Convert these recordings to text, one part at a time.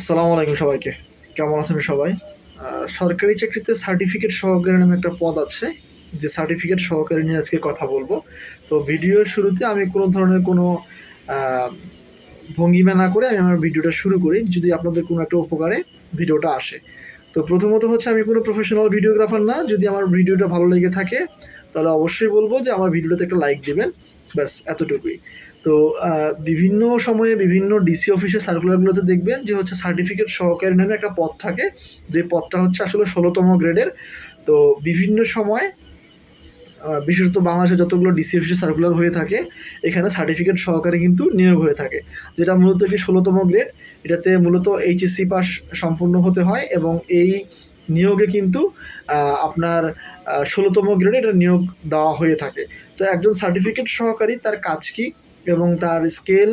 আসসালামু আলাইকুম সবাইকে। কেমন আছেন সবাই? সরকারি চাকরিতে সার্টিফিকেট সহকারী নামে একটা পদ আছে। যে সার্টিফিকেট সহকারী নিয়ে আজকে কথা বলব। তো ভিডিওর শুরুতে আমি কোনো ধরনের কোনো ভঙ্গিমা না করে আমি আমার ভিডিওটা শুরু করি, যদি আপনাদের কোনো একটা উপকারে ভিডিওটা আসে। তো প্রথমত হচ্ছে আমি কোনো প্রফেশনাল ভিডিওগ্রাফার না। যদি আমার ভিডিওটা ভালো লেগে থাকে, তাহলে অবশ্যই বলব যে আমার ভিডিওটাতে একটা লাইক দেবেন। ব্যাস, এতটুকুই। তো বিভিন্ন সময়ে বিভিন্ন ডিসি অফিসের সার্কুলারগুলোতে দেখবেন যে হচ্ছে সার্টিফিকেট সহকারী নামে একটা পদ থাকে। যে পদটা হচ্ছে আসলে ষোলোতম গ্রেডের তো, বিভিন্ন সময় বিশেষত বাংলাদেশে যতগুলো ডিসি অফিসের সার্কুলার হয়ে থাকে, এখানে সার্টিফিকেট সহকারে কিন্তু নিয়োগ হয়ে থাকে। যেটা মূলত কি ষোলোতম গ্রেড এটাতে মূলত এইচএসসি পাস সম্পূর্ণ হতে হয় এবং এই নিয়োগে কিন্তু আপনার ষোলোতম গ্রেডে এটা নিয়োগ দেওয়া হয়ে থাকে। তো, একজন সার্টিফিকেট সহকারী তার কাজ কি? এবং তার স্কেল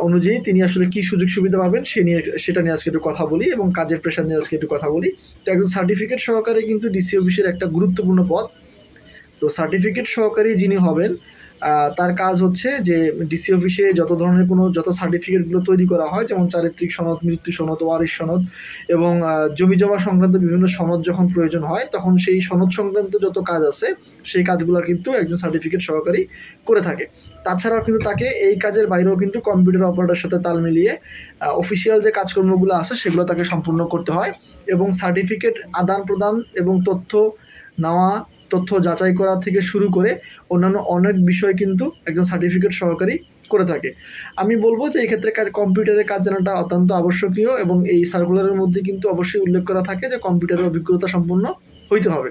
অনুযায়ী তিনি আসলে কি সুযোগ সুবিধা পাবেন সে নিয়ে সেটা নিয়ে আজকে একটু কথা বলি এবং কাজের প্রেশার নিয়ে আজকে একটু কথা বলি। তো একজন সার্টিফিকেট সহকারে কিন্তু ডিসি অফিসের একটা গুরুত্বপূর্ণ পদ। তো সার্টিফিকেট সহকারী যিনি হবেন তার কাজ হচ্ছে যে ডিসি অফিসে যত ধরনের কোনো যত সার্টিফিকেটগুলো তৈরি করা হয়, যেমন চারিত্রিক সনদ, মৃত্যু সনদ, ওয়ারিশ সনদ এবং জমি জমা সংক্রান্ত বিভিন্ন সনদ যখন প্রয়োজন হয়, তখন সেই সনদ সংক্রান্ত যত কাজ আছে, সেই কাজগুলো কিন্তু একজন সার্টিফিকেট সহকারী করে থাকে। তাছাড়াও কিন্তু তাকে এই কাজের বাইরেও কিন্তু কম্পিউটার অপারেটরের সাথে তাল মিলিয়ে অফিসিয়াল যে কাজকর্মগুলো আছে, সেগুলো তাকে সম্পূর্ণ করতে হয় এবং সার্টিফিকেট আদান প্রদান এবং তথ্য নেওয়া তথ্য যাচাই করা থেকে শুরু করে অন্যান্য অনেক বিষয় কিন্তু একজন সার্টিফিকেট সহকারী করে থাকে। আমি বলব যে এক্ষেত্রে ক্ষেত্রে কাজ, কম্পিউটারের কাজ জানাটা অত্যন্ত আবশ্যকীয় এবং এই সার্কুলারের মধ্যে কিন্তু অবশ্যই উল্লেখ করা থাকে যে কম্পিউটারের অভিজ্ঞতা সম্পন্ন হইতে হবে।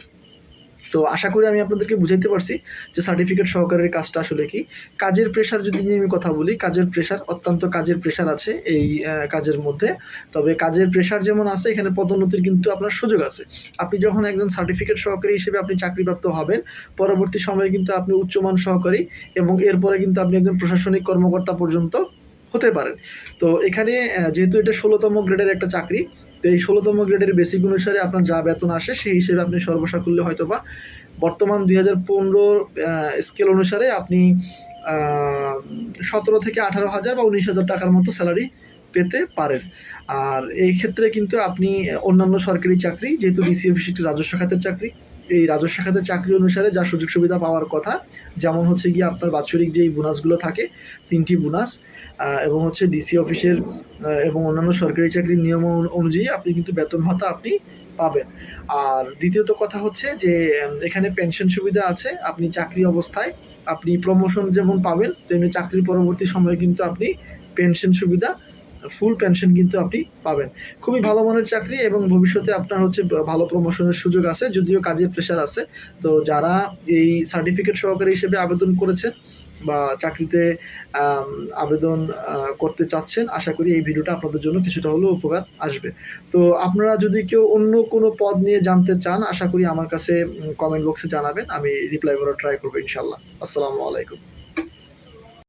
তো আশা করি আমি আপনাদেরকে বুঝাইতে পারছি যে সার্টিফিকেট সহকারের কাজটা আসলে কি। কাজের প্রেশার যদি নিয়ে আমি কথা বলি, কাজের প্রেশার অত্যন্ত কাজের প্রেশার আছে এই কাজের মধ্যে। তবে কাজের প্রেশার যেমন আছে, এখানে পদোন্নতির কিন্তু আপনার সুযোগ আছে। আপনি যখন একজন সার্টিফিকেট সহকারী হিসেবে আপনি চাকরিপ্রাপ্ত হবেন, পরবর্তী সময়ে কিন্তু আপনি উচ্চমান সহকারী এবং এরপরে কিন্তু আপনি একজন প্রশাসনিক কর্মকর্তা পর্যন্ত হতে পারেন। তো এখানে যেহেতু এটা ষোলোতম গ্রেডের একটা চাকরি তো এই ষোলোতম গ্রেডের বেসিক অনুসারে আপনার যা বেতন আসে, সেই হিসেবে আপনি সর্বসাকুল্যে হয়তো বা বর্তমান দুই হাজার পনেরো স্কেল অনুসারে আপনি সতেরো থেকে আঠারো হাজার বা উনিশ হাজার টাকার মতো স্যালারি পেতে পারেন। আর এই ক্ষেত্রে কিন্তু আপনি অন্যান্য সরকারি চাকরি, যেহেতু ডিসি অফিস একটি রাজস্ব খাতের চাকরি এই রাজস্ব খাতের চাকরি অনুসারে যা সুযোগ সুবিধা পাওয়ার কথা, যেমন হচ্ছে গিয়ে আপনার বাৎসরিক যেই বোনাসগুলো থাকে, তিনটি বোনাস এবং হচ্ছে ডিসি অফিসের এবং অন্যান্য সরকারি চাকরির নিয়ম অনুযায়ী আপনি কিন্তু বেতন ভাতা আপনি পাবেন। আর দ্বিতীয়ত কথা হচ্ছে যে এখানে পেনশন সুবিধা আছে, আপনি চাকরি অবস্থায় আপনি প্রমোশন যেমন পাবেন, তেমনি চাকরির পরবর্তী সময়ে কিন্তু আপনি পেনশন সুবিধা ফুল পেনশন কিন্তু আপনি পাবেন। খুবই ভালো মানের চাকরি এবং ভবিষ্যতে আপনার হচ্ছে ভালো প্রমোশনের সুযোগ আছে, যদিও কাজের প্রেশার আছে। তো যারা এই সার্টিফিকেট সহকারী হিসেবে আবেদন করেছেন বা চাকরিতে আবেদন করতে চাচ্ছেন, আশা করি এই ভিডিওটা আপনাদের জন্য কিছুটা হলেও উপকার আসবে। তো আপনারা যদি কেউ অন্য কোনো পদ নিয়ে জানতে চান, আশা করি আমার কাছে কমেন্ট বক্সে জানাবেন, আমি রিপ্লাই করার ট্রাই করব ইনশাল্লাহ আসসালামু আলাইকুম।